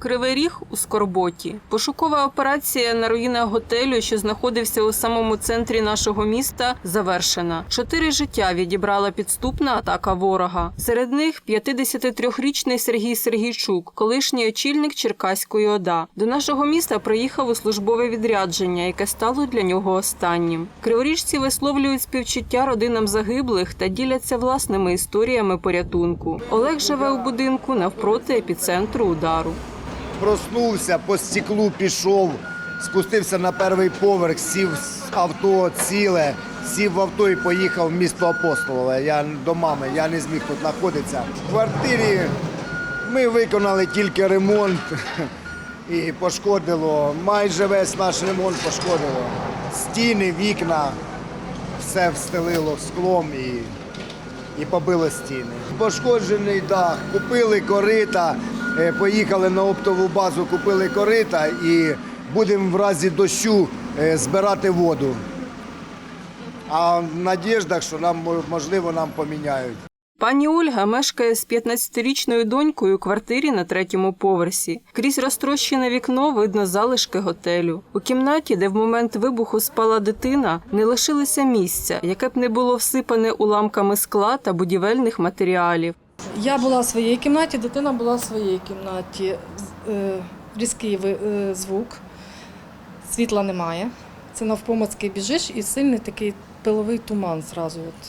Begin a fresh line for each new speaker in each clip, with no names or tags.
Кривий ріг у Скорботі. Пошукова операція на руїнах готелю, що знаходився у самому центрі нашого міста, завершена. Чотири життя відібрала підступна атака ворога. Серед них 53-річний Сергій Сергійчук, колишній очільник Черкаської ОДА. До нашого міста приїхав у службове відрядження, яке стало для нього останнім. Криворіжці висловлюють співчуття родинам загиблих та діляться власними історіями порятунку. Олег живе у будинку навпроти епіцентру удару.
Проснувся, по стеклу пішов, спустився на перший поверх, сів з авто ціле, сів в авто і поїхав в місто Апостолове. Я до мами, я не зміг тут знаходитися. В квартирі ми виконали тільки ремонт і пошкодило. Майже весь наш ремонт пошкодило. Стіни, вікна, все встелило склом і і побило стіни. Пошкоджений дах, купили корита, поїхали на оптову базу, купили корита і будемо в разі дощу е, збирати воду. А в надіждах, що нам можливо нам поміняють.
Пані Ольга мешкає з 15-річною донькою у квартирі на третьому поверсі. Крізь розтрощене вікно видно залишки готелю. У кімнаті, де в момент вибуху спала дитина, не лишилося місця, яке б не було всипане уламками скла та будівельних матеріалів.
Я була в своїй кімнаті, дитина була в своїй кімнаті. Е, Різкий е, звук, світла немає. Це навпомацьки біжиш і сильний такий пиловий туман зразу. От.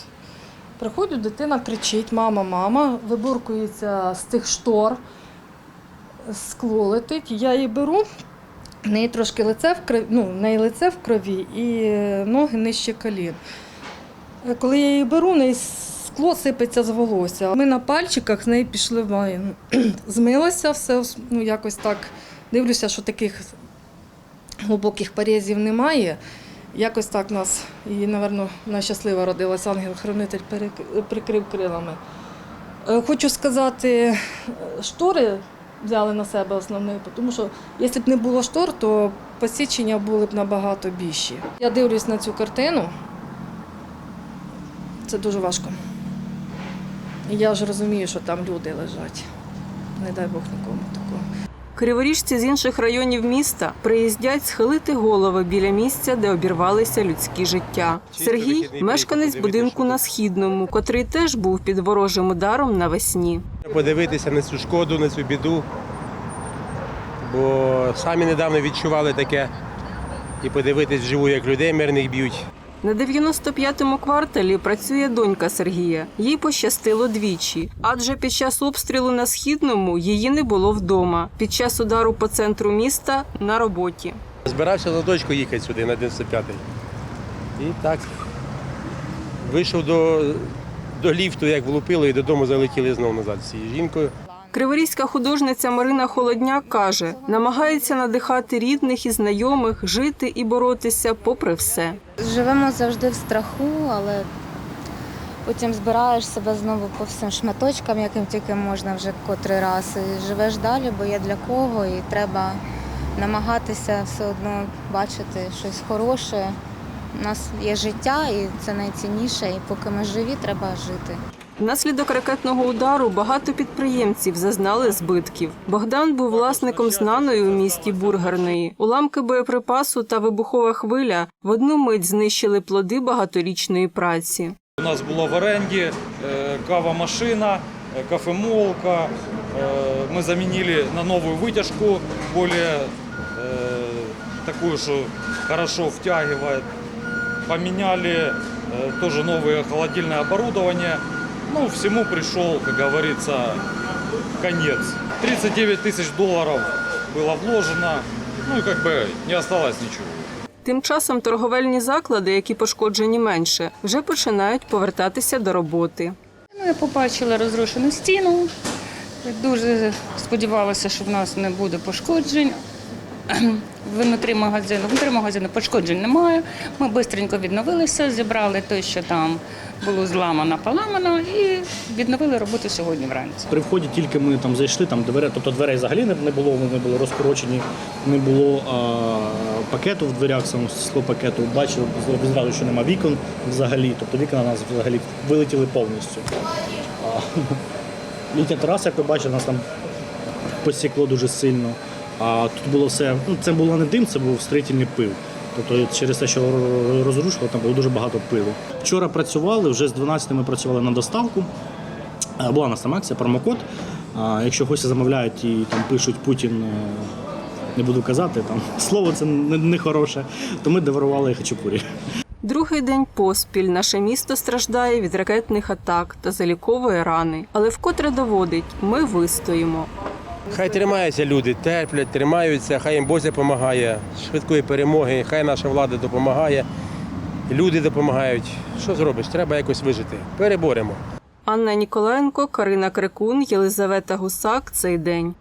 Приходжу, дитина кричить: мама, мама, вибуркується з цих штор, скло летить. Я її беру, в неї трошки лице в крові, ну, в неї лице в крові і е, ноги нижче колін. Коли я її беру, в неї скло сипеться з волосся. Ми на пальчиках з неї пішли в ванну. Змилася все, ну якось так. Дивлюся, що таких глибоких порізів немає. Якось так нас, її, напевно, вона щаслива родилася, ангел-хранитель прикрив крилами. Е, Хочу сказати, е, штори взяли на себе основний, тому що якщо б не було штор, то посічення були б набагато більші. Я дивлюсь на цю картину. Це дуже важко. Я ж розумію, що там люди лежать. Не дай Бог нікому такого.
Криворіжці з інших районів міста приїздять схилити голови біля місця, де обірвалися людські життя. Сергій мешканець будинку на східному, котрий теж був під ворожим ударом навесні.
подивитися на цю шкоду, на цю біду. Бо самі недавно відчували таке і подивитись вживу, як людей мирних б'ють.
На 95-му кварталі працює донька Сергія. Їй пощастило двічі, адже під час обстрілу на східному її не було вдома. Під час удару по центру міста на роботі.
Збирався за дочку їхати сюди на 95-й. І так вийшов до, до ліфту, як влупило, і додому залетіли знову назад цією жінкою.
Криворізька художниця Марина Холодняк каже, намагається надихати рідних і знайомих жити і боротися попри все.
Живемо завжди в страху, але потім збираєш себе знову по всім шматочкам, яким тільки можна вже котрий раз. І живеш далі, бо є для кого, і треба намагатися все одно бачити щось хороше. У нас є життя, і це найцінніше. І поки ми живі, треба жити.
Внаслідок ракетного удару багато підприємців зазнали збитків. Богдан був власником знаної у місті бургерної. Уламки боєприпасу та вибухова хвиля в одну мить знищили плоди багаторічної праці.
У нас була в оренді е, кава-машина, е, кафемолка. Е, Ми замінили на нову витяжку, более е, такую, что хорошо втягивает. Поменяли э, тоже новое холодильное оборудование. Ну, всему пришел, как говорится, конец. 39 тысяч долларов было вложено, ну и как бы не осталось ничего.
Тим часом торговельні заклади, які пошкоджені менше, вже починають повертатися до роботи.
Ми побачили розрушену стіну. Дуже сподівалися, що в нас не буде пошкоджень. Внутрі магазину, внутрі магазину пошкоджень немає. Ми швидко відновилися, зібрали те, що там було зламано, поламано, і відновили роботу сьогодні вранці.
При вході тільки ми там зайшли, там двері, тобто дверей взагалі не було, вони були розкорочені, не було а, пакету в дверях, самого скло пакету. Бачили зразу, що нема вікон взагалі, тобто вікна у нас взагалі вилетіли повністю. Літня тераса, як ви бачите, нас там посікло дуже сильно. А тут було все, ну це було не дим, це був строїтельний пил. Тобто через те, що розрушило, там було дуже багато пилу. Вчора працювали, вже з 12 ми працювали на доставку. Е, Була у нас там акція, промокод. Якщо гості замовляють і там пишуть Путін, е, не буду казати, там слово це не, хороше, то ми дарували хачапурі.
Другий день поспіль наше місто страждає від ракетних атак та заліковує рани. Але вкотре доводить, ми вистоїмо.
Хай тримаються люди, терплять, тримаються, хай їм Боже допомагає, швидкої перемоги, хай наша влада допомагає, люди допомагають. Що зробиш? Треба якось вижити. Переборемо.
Анна Ніколаєнко, Карина Крикун, Єлизавета Гусак. Цей день.